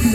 ใ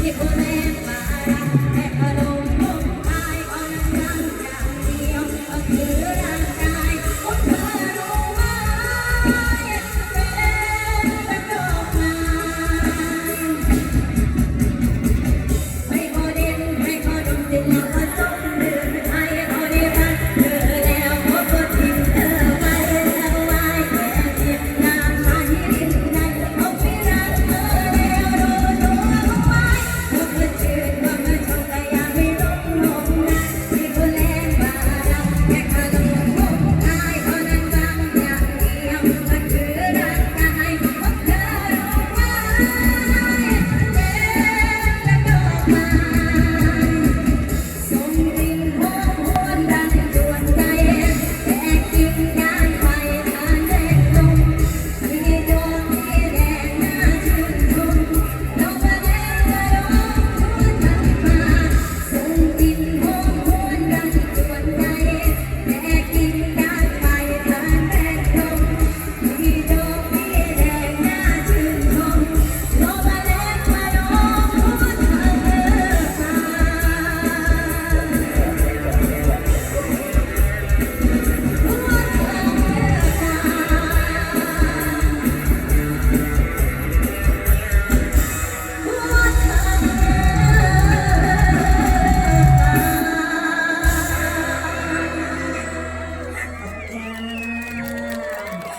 ที่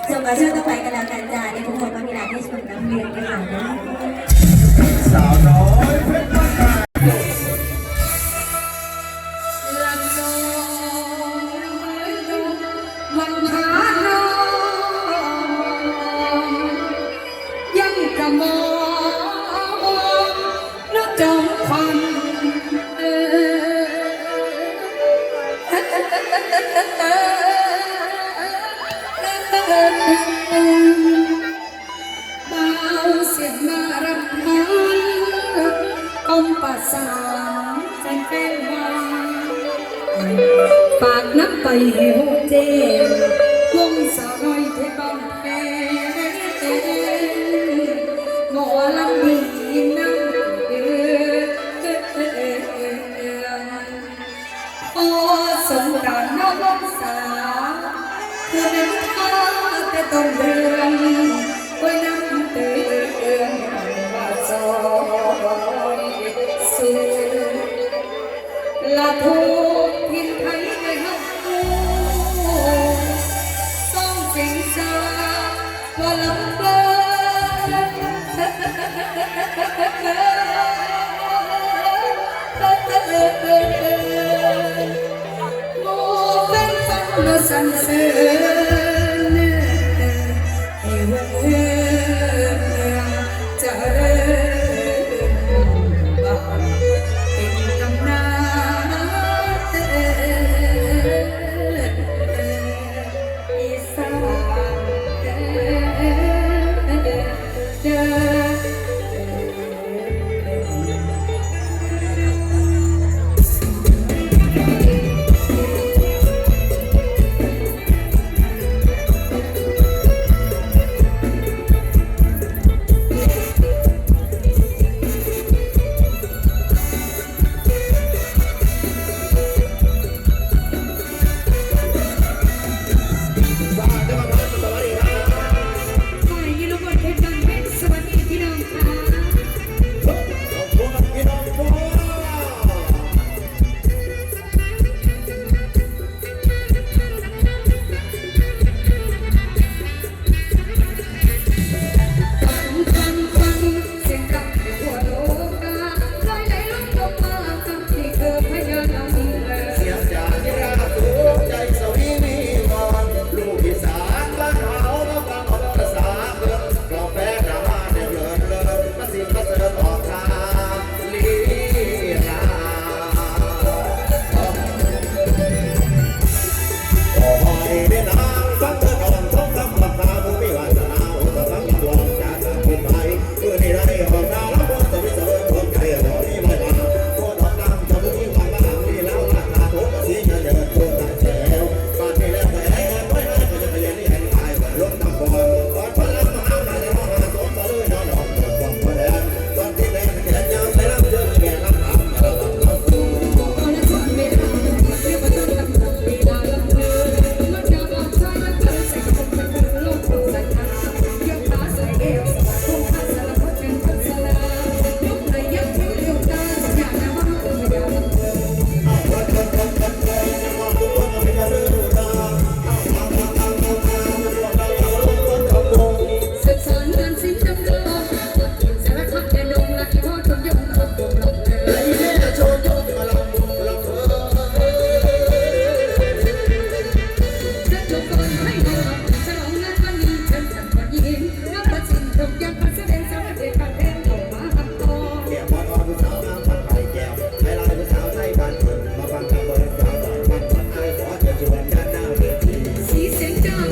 จบกับเรื่องต่อไปกันแล้วกันจ้าในบุคคลมามีหาที่สุดนักเรียนกันค่ะสาวน้อยบ้าวน้อยเออ ฝากนับไปให้หัวเจวงสาวน้อยเทบางแพหมอลำดีนั่งเดือโอ้สงกรานต์น้องสาวคือ ต่ต้นเรือนไว้น้ำเตือนว่าซอยสูละทุกทินไทยได้ฮักกูต้องสิงสาว่าลำเบิดโมเป็นฟังมาสั่นเสือ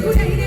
Muchas gracias.